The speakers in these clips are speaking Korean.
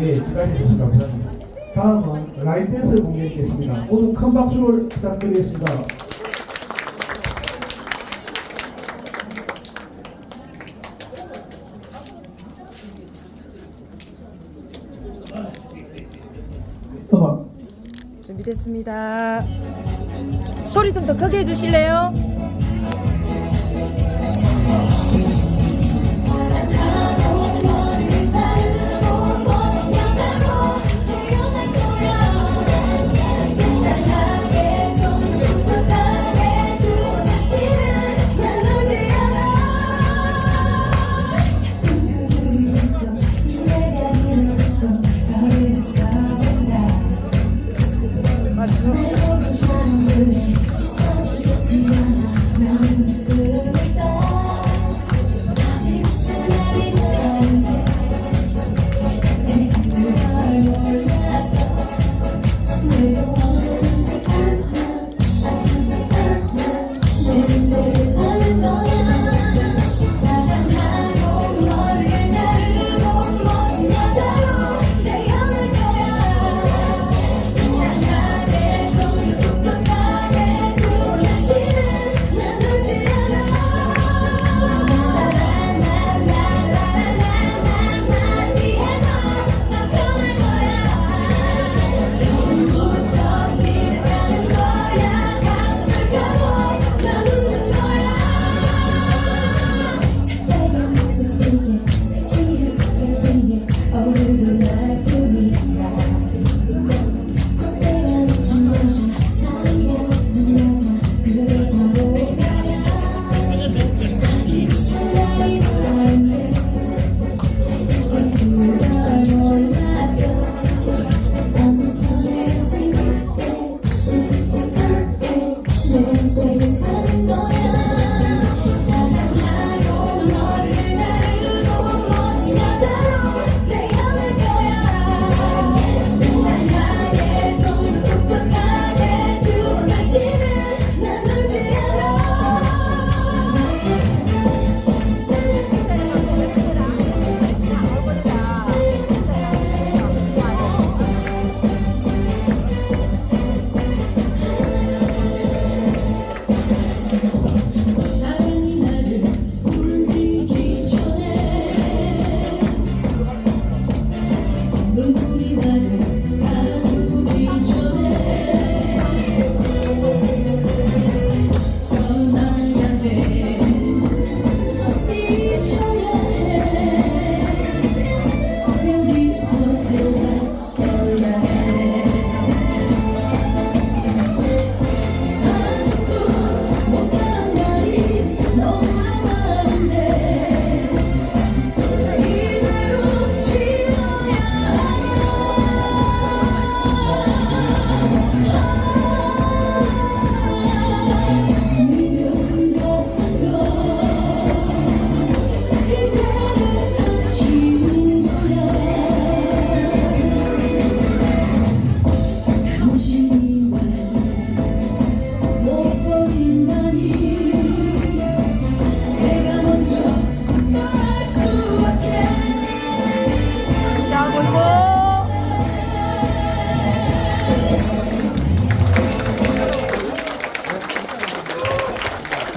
예, 기다려 주셔서 감사합니다. 다음은 라인 댄스 공연이겠습니다. 모두 큰 박수를 부탁드리겠습니다. 음악 준비됐습니다. 소리 좀 더 크게 해주실래요? Thank you.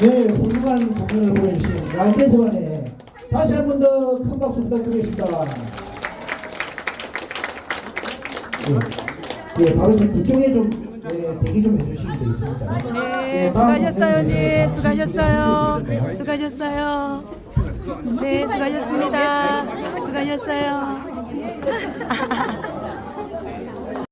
네, 훌륭한 공연을 보여주신 라이트에서만에 다시 한 번 더 큰 박수 부탁드리겠습니다. 네, 네 바로 좀 그쪽에 좀 네, 대기 좀 해주시면 되겠습니다. 네, 예, 네 수고하셨어요, 네, 수고하셨어요. 수고하셨어요. 네, 수고하셨습니다. 수고하셨어요.